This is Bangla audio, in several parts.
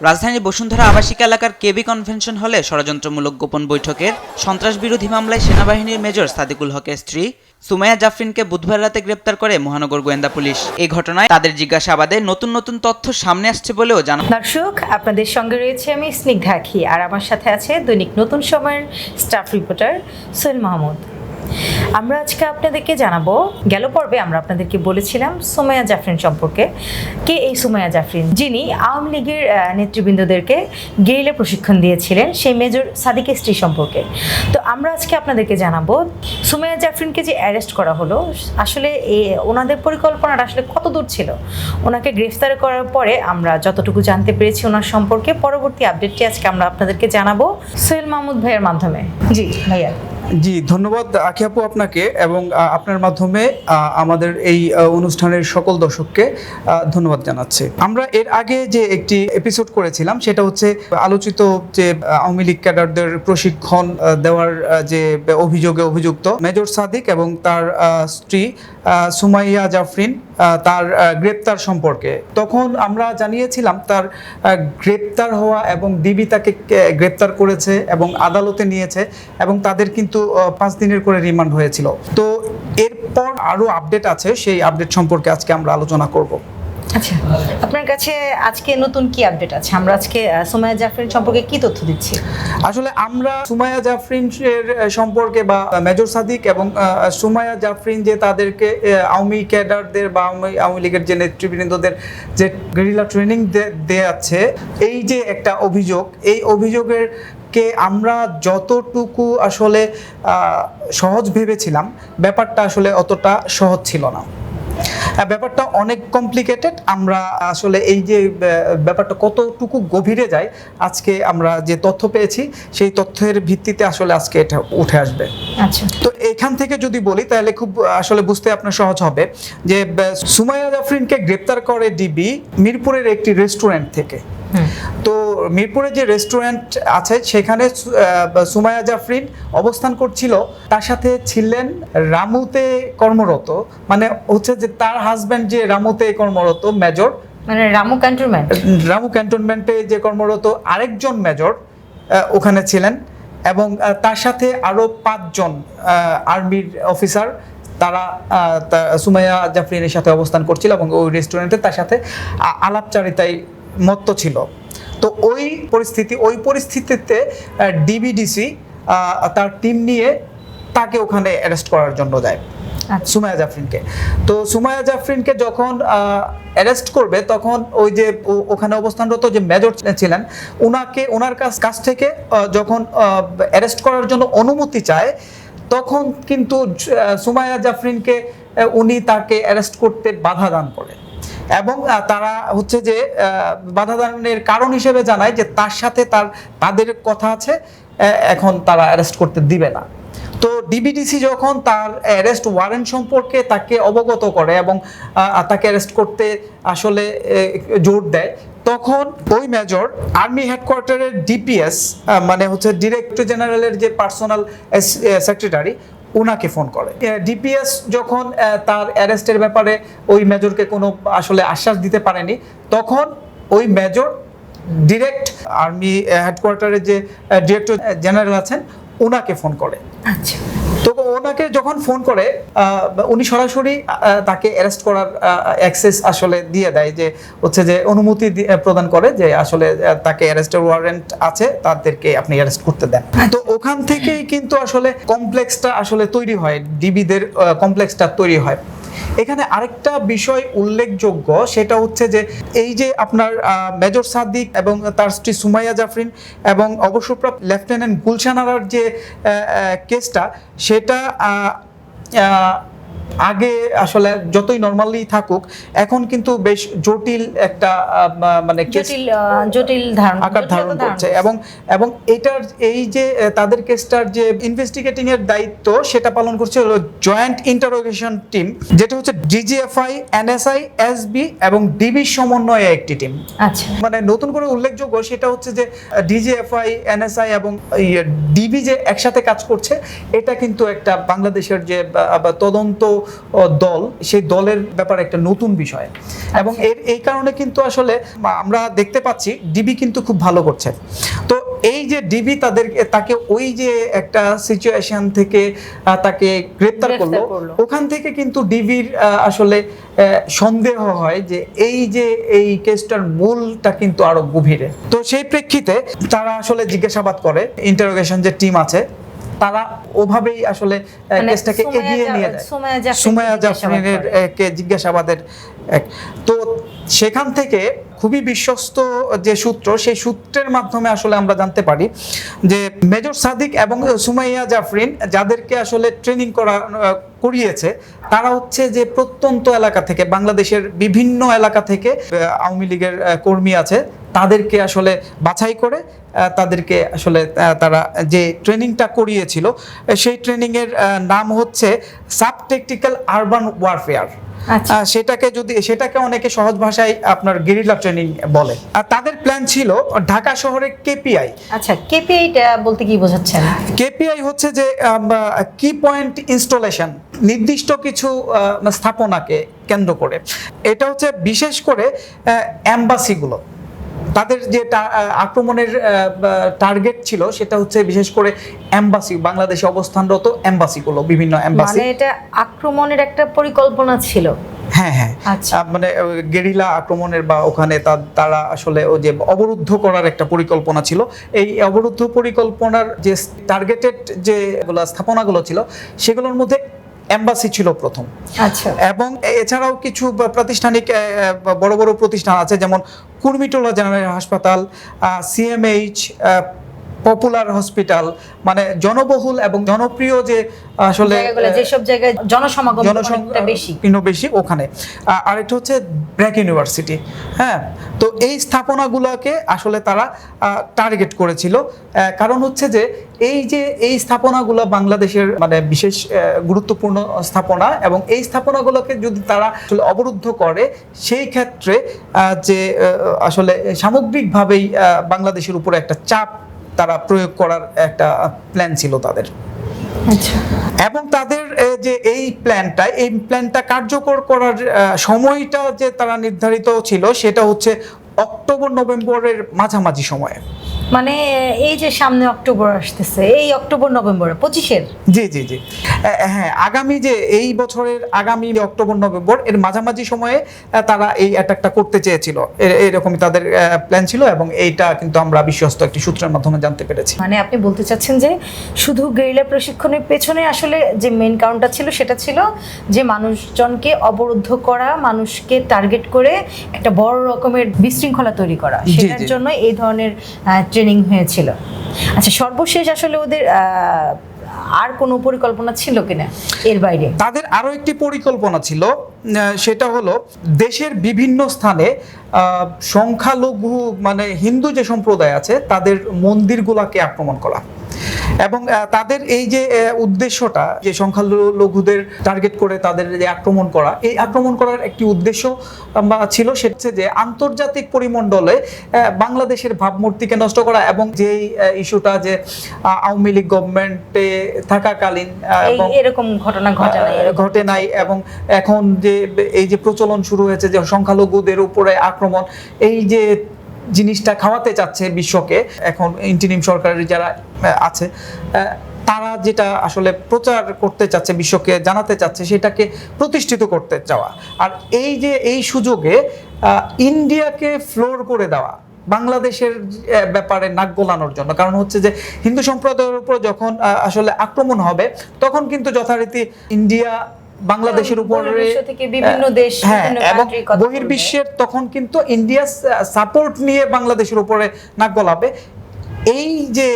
রাজধানীর বসুন্ধরা আবাসিক এলাকার কেবি কনভেনশন হলে ষড়যন্ত্রমূলক গোপন বৈঠকের সন্ত্রাস বিরোধী মামলায় সেনাবাহিনীর মেজর সাদিকুল হকের স্ত্রী সুমাইয়া জাফরিনকে বুধবার রাতে গ্রেপ্তার করে মহানগর গোয়েন্দা পুলিশ। এই ঘটনায় তাদের জিজ্ঞাসাবাদে নতুন নতুন তথ্য সামনে আসছে বলেও জানা দর্শক, আপনাদের সঙ্গে রয়েছে আমি স্নিগ্ধা আখি আর আমার সাথে আছে দৈনিক নতুন সময়ের স্টাফ রিপোর্টার সোহেল মাহমুদ। আমরা আজকে আপনাদেরকে জানাব, গেল পর্বে আমরা আপনাদেরকে বলেছিলাম সুমাইয়া জাফরিন সম্পর্কে। কে এই সুমাইয়া জাফরিন? যিনি আওয়ামী লীগের নেতৃবৃন্দদেরকে গেরিলা প্রশিক্ষণ দিয়েছিলেন, সেই মেজর সাদিকের স্ত্রী সম্পর্কে। তো আমরা আজকে আপনাদেরকে জানাব, সুমাইয়া জাফরিনকে যে অ্যারেস্ট করা হলো, আসলে ওনাদের পরিকল্পনাটা আসলে কত দূর ছিল? ওনাকে গ্রেফতার করার পরে আমরা যতটুকু জানতে পেরেছি ওনার সম্পর্কে, পরবর্তী আপডেটটি আজকে আমরা আপনাদেরকে জানাব। সোহেল মাহমুদ ভাইয়ের মাধ্যমে। জি, ভাইয়া। জি, ধন্যবাদ আখি আপু আপনাকে এবং আপনার মাধ্যমে আমাদের এই অনুষ্ঠানের সকল দর্শককে ধন্যবাদ জানাচ্ছি। আমরা এর আগে যে একটি এপিসোড করেছিলাম, সেটা হচ্ছে আলোচিত যে আওয়ামী লীগ ক্যাডারদের প্রশিক্ষণ দেওয়ার যে অভিযোগে অভিযুক্ত মেজর সাদিক এবং তার স্ত্রী সুমাইয়া জাফরিন তার গ্রেপ্তার সম্পর্কে। তখন আমরা জানিয়েছিলাম তার গ্রেপ্তার হওয়া এবং ডিবি তাকে গ্রেপ্তার করেছে এবং আদালতে নিয়েছে এবং তাদের কিন্তু আহ, পাঁচ দিনের করে রিমান্ড হয়েছিল। তো এরপর আরও আপডেট আছে সেই আপডেট সম্পর্কে আজকে আমরা আলোচনা করব। আচ্ছা আপনার কাছে আজকে নতুন কি আপডেট আছে? আমরা আজকে আহ, সুমাইয়া জাফরিন সম্পর্কে কি তথ্য দিচ্ছি? আসলে আমরা সুমাইয়া জাফরিন এর সম্পর্কে বা মেজর সাদিক এবং আহ, সুমাইয়া জাফরিন যে তাদেরকে আওয়ামী ক্যাডারদের বা আওয়ামী আওয়ামী লীগের যে নেতৃবৃন্দদের যে গেরিলা ট্রেনিং দেয়াচ্ছে এই যে একটা অভিযোগ এই অভিযোগের কে আমরা যতটুকু আসলে সহজ ভেবেছিলাম ব্যাপারটা আসলে অতটা সহজ ছিল না। ব্যাপারটা অনেক কমপ্লিকেটেড আমরা আসলে এই যে ব্যাপারটা কতটুকু গভীরে যায় আজকে আমরা যে তথ্য পেয়েছি সেই তথ্যের ভিত্তিতে আসলে আজকে এটা উঠে আসবে। আচ্ছা। তো এখান থেকে যদি বলি তাহলে খুব আসলে বুঝতে আপনার সহজ হবে যে সুমাইয়া জাফরিনকে গ্রেপ্তার করে ডিবি মিরপুরের একটি রেস্টুরেন্ট থেকে। তো মিরপুরে যে রেস্টুরেন্ট আছে সেখানে সু- আহ, সুমাইয়া জাফরিন অবস্থান করছিল। তার সাথে ছিলেন রামুতে কর্মরত। মানে হচ্ছে যে তার হাজব্যান্ড যে রামুতে কর্মরত মেজর মানে রামু ক্যান্টনমেন্ট রামু ক্যান্টনমেন্টে যে কর্মরত আরেকজন মেজর ওখানে ছিলেন। এবং তার সাথে আরও পাঁচজন আর্মির অফিসার তারা সুমাইয়া জাফরিনের সাথে অবস্থান করছিল এবং ওই রেস্টুরেন্টে তার সাথে আলাপচারিতায় মত্ত ছিল। তো ওই পরিস্থিতি ওই পরিস্থিতিতে ডিবিডিসি তার টিম নিয়ে তাকে ওখানে অ্যারেস্ট করার জন্য দেয়। সুমায়া জাফরিনকে। তো সুমাইয়া জাফরিনকে যখন অ্যারেস্ট করবে তখন ওই যে ওখানে অবস্থানরত যে মেজর ছিলেন ওনাকে ওনার কাছ কাছ থেকে যখন অ্যারেস্ট করার জন্য অনুমতি চায় তখন কিন্তু আহ, সুমাইয়া জাফরিনকে উনি তাকে অ্যারেস্ট করতে বাধা দান করে। এবং তারা হচ্ছে যে বাধা দানের কারণ হিসেবে জানায় যে তার সাথে তার, তাদের কথা আছে এখন তারা অ্যারেস্ট করতে দিবে না। তো ডিবিডিসি যখন তার অ্যারেস্ট ওয়ারেন্ট সম্পর্কে তাকে অবগত করে এবং তাকে অ্যারেস্ট করতে আসলে জোর দেয়, তখন ওই মেজর আর্মি হেডকোয়ার্টারের ডিপিএস মানে হচ্ছে ডিরেক্টর জেনারেলের যে পার্সোনাল সেক্রেটারি ওনাকে ফোন করে। ডিপিএস যখন তার অ্যারেস্টের ব্যাপারে ওই মেজরকে কোনো আসলে আশ্বাস দিতে পারেনি, তখন ওই মেজর ডিরেক্ট আর্মি হেডকোয়ার্টারের যে ডিরেক্টর জেনারেল আছেন ওনাকে ফোন করে। আচ্ছা। তো ওনাকে যখন ফোন করে উনি সরাসরি তাকে অ্যারেস্ট করার অ্যাক্সেস আসলে দিয়ে দেয় যে হচ্ছে যে অনুমতি প্রদান করে যে আসলে তাকে অ্যারেস্টের ওয়ারেন্ট আছে তাদেরকে আপনি অ্যারেস্ট করতে দেন। তো ওখান থেকেই কিন্তু আসলে কমপ্লেক্সটা আসলে তৈরি হয় ডিবিদের কমপ্লেক্সটা তৈরি হয়। এখানে আরেকটা বিষয় উল্লেখযোগ্য, সেটা হচ্ছে যে এই যে আপনার মেজর সাদিক এবং তার স্ত্রী সুমাইয়া জাফরিন এবং অবসরপ্রাপ্ত লেফটেন্যান্ট গুলশান আরার যে কেসটা, সেটা আগে আসলে যতই নর্মালি থাকুক এখন কিন্তু বেশ জটিল একটা মানে জটিল জটিল ধারণ আকার ধারণ করছে। এবং এবং এটার এই যে তাদের কেসটার যে ইনভেস্টিগেটিং এর দায়িত্ব সেটা পালন করছে হলো জয়েন্ট ইন্টারোগেশন টিম যেটা হচ্ছে ডিজিএফআই এনএসআই এসবি এবং ডিবি সমন্বয়ে একটি টিম আচ্ছা। মানে নতুন করে উল্লেখযোগ্য সেটা হচ্ছে যে ডিজিএফআই এনএসআই এবং ডিবি যে একসাথে কাজ করছে এটা কিন্তু একটা বাংলাদেশের যে তদন্ত দল সেই দলের ব্যাপারে একটা নতুন বিষয় এবং আচ্ছা। এর এই কারণে কিন্তু আসলে আমরা দেখতে পাচ্ছি ডিবি কিন্তু খুব ভালো করছে তো এই যে ডিবি তাদের তাকে ওই যে একটা সিচুয়েশন থেকে তাকে গ্রেপ্তার করল। ওখান থেকে কিন্তু ডিবির আসলে সন্দেহ হয় যে এই যে এই কেসটার মূলটা কিন্তু আরও গভীরে তো সেই প্রেক্ষিতে তারা আসলে জিজ্ঞাসাবাদ করে ইন্টারোগেশন যে টিম আছে তারা ওভাবেই আসলে মানে কেসটাকে এগিয়ে নিয়ে যায়। জিজ্ঞাসাবাদ জাফরিনের কে জিজ্ঞাসাবাদের এক। তো সেখান থেকে খুবই বিশ্বস্ত যে সূত্র সেই সূত্রের মাধ্যমে আসলে আমরা জানতে পারি যে মেজর সাদিক এবং সুমাইয়া জাফরিন যাদেরকে আসলে ট্রেনিং করা করিয়েছে তারা হচ্ছে যে প্রত্যন্ত এলাকা থেকে বাংলাদেশের বিভিন্ন এলাকা থেকে আওয়ামী লীগের কর্মী আছে। তাদেরকে আসলে বাছাই করে তাদেরকে আসলে তারা যে ট্রেনিংটা করিয়েছিল সেই ট্রেনিংয়ের নাম হচ্ছে সাব টেকটিক্যাল আরবান ওয়ারফেয়ার। আচ্ছা। সেটাকে যদি সেটাকে অনেকে সহজ ভাষায় আপনার গেরিলা ট্রেনিং বলে। আর তাদের প্ল্যান ছিল ঢাকা শহরে কেপিআই। আচ্ছা কেপিআইটা বলতে কি বোঝাচ্ছেন? কেপিআই হচ্ছে যে কি পয়েন্ট ইনস্টলেশন নির্দিষ্ট কিছু স্থাপনাকে কেন্দ্র করে। এটা হচ্ছে বিশেষ করে অ্যাম্বাসিগুলো তাদের যে আক্রমণের টার্গেট ছিল সেটা হচ্ছে বিশেষ করে অ্যাম্বাসি বাংলাদেশে অবস্থানরত অ্যাম্বাসিগুলো বিভিন্ন অ্যাম্বাসি মানে এটা আক্রমণের একটা পরিকল্পনা ছিল? হ্যাঁ হ্যাঁ। আচ্ছা। মানে গেরিলা আক্রমণের বা ওখানে তারা আসলে ওই যে অবরুদ্ধ করার একটা পরিকল্পনা ছিল। এই অবরুদ্ধ পরিকল্পনার যে টার্গেটেড যেগুলো স্থাপনাগুলো ছিল সেগুলোর মধ্যে এম্বাসি ছিল প্রথম। আচ্ছা। এবং এছাড়াও কিছু প্রাতিষ্ঠানিক বড় বড় প্রতিষ্ঠান আছে যেমন কুর্মিটোলা জেনারেল হাসপাতাল সিএমএইচ পপুলার হসপিটাল মানে জনবহুল এবং জনপ্রিয় যে আসলে যেসব জায়গায় জনসমাগম বেশি। বেশি ওখানে। আরেকটা হচ্ছে ব্র্যাক ইউনিভার্সিটি হ্যাঁ? তো এই স্থাপনাগুলোকে আসলে তারা টার্গেট করেছিল। কারণ হচ্ছে যে এই যে এই স্থাপনাগুলো বাংলাদেশের মানে বিশেষ গুরুত্বপূর্ণ স্থাপনা এবং এই স্থাপনাগুলোকে যদি তারা আসলে অবরুদ্ধ করে সেই ক্ষেত্রে আহ, যে আসলে সামগ্রিকভাবেই আহ, বাংলাদেশের উপরে একটা চাপ তারা প্রয়োগ করার একটা প্ল্যান ছিল তাদের। আচ্ছা। এবং তাদের যে এই প্ল্যানটা এই প্ল্যানটা কার্যকর করার সময়টা যে তারা নির্ধারিত ছিল সেটা হচ্ছে অক্টোবর নভেম্বরের মাঝামাঝি সময়ে। মানে এই যে সামনে অক্টোবর আসতেছে এই অক্টোবর নভেম্বরে পঁচিশের? জি জি জি। হ্যাঁ আগামী যে এই বছরের আগামী অক্টোবর নভেম্বর এর মাঝামাঝি সময়ে তারা এই অ্যাটাকটা করতে চেয়েছিল। এরকমই তাদের প্ল্যান ছিল এবং এইটা কিন্তু আমরা বিশ্বস্ত একটি সূত্রের মাধ্যমে জানতে পেরেছি। মানে আপনি বলতে চাচ্ছেন যে শুধু গেরিলা প্রশিক্ষণের পেছনে আসলে যে মেন কারণটা ছিল সেটা ছিল যে মানুষজনকে অবরুদ্ধ করা মানুষকে টার্গেট করে একটা বড় রকমের বিশৃঙ্খলা তৈরি করা। সেটার জন্য এই ধরনের ট্রেনিং হয়েছিল। আচ্ছা সর্বশেষ আসলে ওদের আর কোনো পরিকল্পনা ছিল কিনা এর বাইরে? তাদের আরও একটি পরিকল্পনা ছিল সেটা হলো দেশের বিভিন্ন স্থানে সংখ্যালঘু মানে হিন্দু যে সম্প্রদায় আছে, তাদের মন্দিরগুলাকে আক্রমণ করা। এবং তাদের এই যে উদ্দেশ্যটা যে সংখ্যালঘুদের টার্গেট করে তাদের যে আক্রমণ করা এই আক্রমণ করার একটি উদ্দেশ্য ছিল সেটা যে আন্তর্জাতিক পরিমণ্ডলে বাংলাদেশের ভাবমূর্তিকে নষ্ট করা এবং যেই ইস্যুটা যে আওয়ামী লীগ গভর্নমেন্টে থাকাকালীন এবং এরকম ঘটনা ঘটে ঘটে নাই এবং এখন যে এই যে প্রচলন শুরু হয়েছে যে সংখ্যালঘুদের উপরে আক্রমণ এই যে জিনিসটা খাওয়াতে চাচ্ছে বিশ্বকে, এখন ইন্টিনিম সরকারের যারা আছে তারা যেটা আসলে প্রচার করতে চাচ্ছে, বিশ্বকে জানাতে চাচ্ছে, সেটাকে প্রতিষ্ঠিত করতে চাওয়া। আর এই যে, এই সুযোগে ইন্ডিয়াকে ফ্লোর করে দেওয়া, বাংলাদেশের ব্যাপারে নাক গোলানোর জন্য। কারণ হচ্ছে যে, হিন্দু সম্প্রদায়ের উপর যখন আসলে আক্রমণ হবে, তখন কিন্তু যথারীতি ইন্ডিয়া বাংলাদেশের উপরে বিভিন্ন দেশ, হ্যাঁ এবং বহির্বিশ্বের তখন কিন্তু ইন্ডিয়া সাপোর্ট নিয়ে বাংলাদেশের উপরে নাক গলাবে। এই যে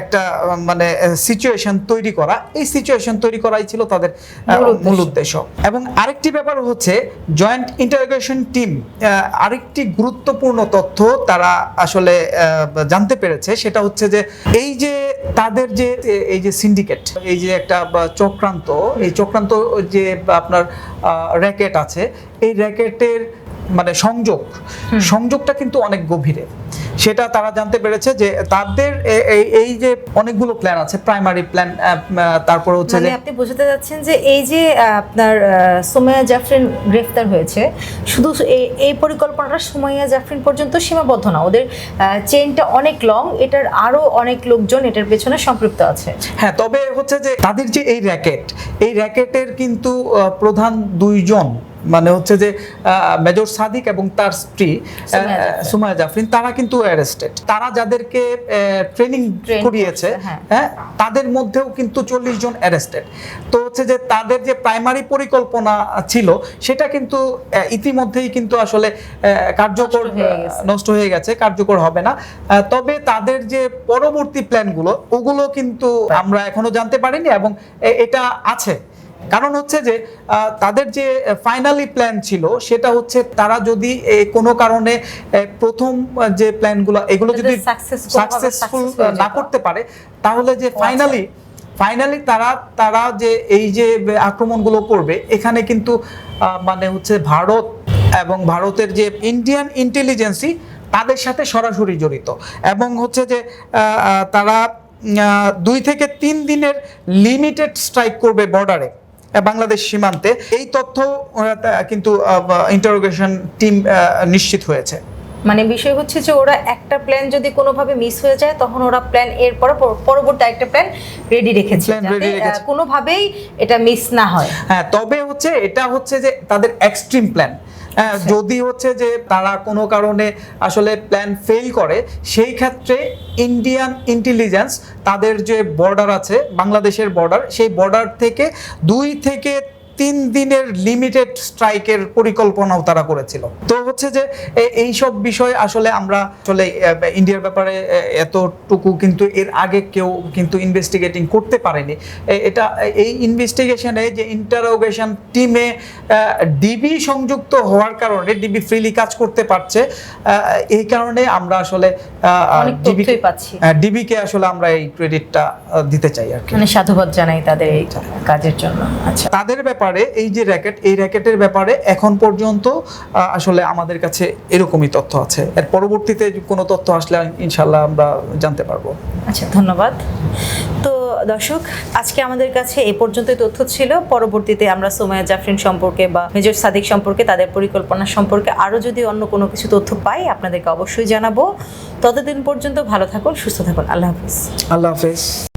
একটা মানে সিচুয়েশন তৈরি করা এই সিচুয়েশন তৈরি করাই ছিল তাদের মূল উদ্দেশ্য। এবং আরেকটি ব্যাপার হচ্ছে জয়েন্ট ইন্টারোগেশন টিম আরেকটি গুরুত্বপূর্ণ তথ্য তারা আসলে জানতে পেরেছে সেটা হচ্ছে যে এই যে তাদের যে এই যে সিন্ডিকেট এই যে একটা চক্রান্ত এই চক্রান্ত যে আপনার র্যাকেট আছে এই র্যাকেটের মানে সংযোগ সংযোগটা কিন্তু অনেক গভীরে। সেটা তারা জানতে পেরেছে যে তাদের এই- এই যে অনেকগুলো প্ল্যান আছে প্রাইমারি প্ল্যান তারপর হচ্ছে মানে যে আপনি বোঝাতে যাচ্ছেন যে এই যে আপনার সুমাইয়া জাফরিন গ্রেফতার হয়েছে শুধু এই- এই পরিকল্পনাটা সুমাইয়া জাফরিন পর্যন্ত সীমাবদ্ধ না ওদের চেইনটা অনেক লং এটার আরও অনেক লোকজন এটার পেছনে সম্পৃক্ত আছে। হ্যাঁ তবে হচ্ছে যে তাদের যে এই র্যাকেট এই র্যাকেটের কিন্তু প্রধান দুইজন মানে হচ্ছে যে মেজর সাদিক এবং তার স্ত্রী আহ, জাফরিন। তারা কিন্তু অ্যারেস্টেড তারা যাদেরকে ট্রেনিং করিয়েছে হ্যাঁ। হ্যাঁ তাদের মধ্যেও কিন্তু চল্লিশ জন অ্যারেস্টেড তো হচ্ছে যে তাদের যে প্রাইমারি পরিকল্পনা ছিল সেটা কিন্তু ইতিমধ্যেই কিন্তু আসলে কার্যকর নষ্ট হয়ে গেছে। কার্যকর হবে না তবে তাদের যে পরবর্তী প্ল্যানগুলো ওগুলো কিন্তু আমরা এখনও জানতে পারিনি এবং এটা আছে কারণ হচ্ছে যে তাদের যে ফাইনালি প্ল্যান ছিল সেটা হচ্ছে তারা যদি কোনো কারণে প্রথম যে প্ল্যানগুলো এগুলো যদি সাকসেসফুল না করতে পারে তাহলে যে আচ্ছা। ফাইনালি ফাইনালি তারা তারা যে এই যে আক্রমণগুলো করবে এখানে কিন্তু মানে হচ্ছে ভারত এবং ভারতের যে ইন্ডিয়ান ইন্টেলিজেন্সি তাদের সাথে সরাসরি জড়িত। এবং হচ্ছে যে তারা দুই থেকে তিন দিনের লিমিটেড স্ট্রাইক করবে বর্ডারে বাংলাদেশ সীমান্তে। এই তথ্য কিন্তু ইন্টারোগেশন টিম নিশ্চিত হয়েছে। মানে বিষয় হচ্ছে যে ওরা একটা প্ল্যান যদি কোনোভাবে মিস হয়ে যায় তখন ওরা প্ল্যান এর পর পরবর্তী একটা প্ল্যান রেডি রেখেছে। কোনোভাবেই এটা মিস না হয়। হ্যাঁ তবে হচ্ছে এটা হচ্ছে যে তাদের এক্সট্রিম প্ল্যান যদি হচ্ছে যে তারা কোনো কারণে আসলে প্ল্যান ফেল করে সেই ক্ষেত্রে ইন্ডিয়ান ইন্টেলিজেন্স তাদের যে বর্ডার আছে বাংলাদেশের বর্ডার সেই বর্ডার থেকে দুই থেকে তিন দিনের লিমিটেড স্ট্রাইকের পরিকল্পনাও তারা করেছিল। তো হচ্ছে যে এই সব বিষয় আসলে আমরা আসলে ইন্ডিয়ার ব্যাপারে এতটুকু কিন্তু এর আগে কেউ কিন্তু ইনভেস্টিগেটিং করতে পারেনি। এটা এই ইনভেস্টিগেশনে যে ইন্টারোগেশন টিমে ডিবি সংযুক্ত হওয়ার কারণে ডিবি ফ্রিলি কাজ করতে পারছে। এই কারণে আমরা আসলে তথ্যই পাচ্ছি। ডিবিকে আসলে আমরা এই ক্রেডিটটা দিতে চাই আর কি। মানে সাধুবাদ জানাই তাদের এই কাজের জন্য। আচ্ছা। তাদের ব্যাপারে এই যে র্যাকেট এই র্যাকেটের ব্যাপারে এখন পর্যন্ত আসলে আমাদের কাছে এরকমই তথ্য আছে। এর পরবর্তীতে কোনো তথ্য আসলে ইনশাল্লাহ আমরা জানতে পারব। আচ্ছা ধন্যবাদ। তো দর্শক আজকে আমাদের কাছে এই পর্যন্তই তথ্য ছিল। পরবর্তীতে আমরা সোমায়া জাফরিন সম্পর্কে বা মেজর সাদিক সম্পর্কে তাদের পরিকল্পনা সম্পর্কে আরও যদি অন্য কোনো কিছু তথ্য পাই আপনাদেরকে অবশ্যই জানাব। ততদিন পর্যন্ত ভালো থাকুন সুস্থ থাকুন। আল্লাহ হাফিজ। আল্লাহ হাফেজ।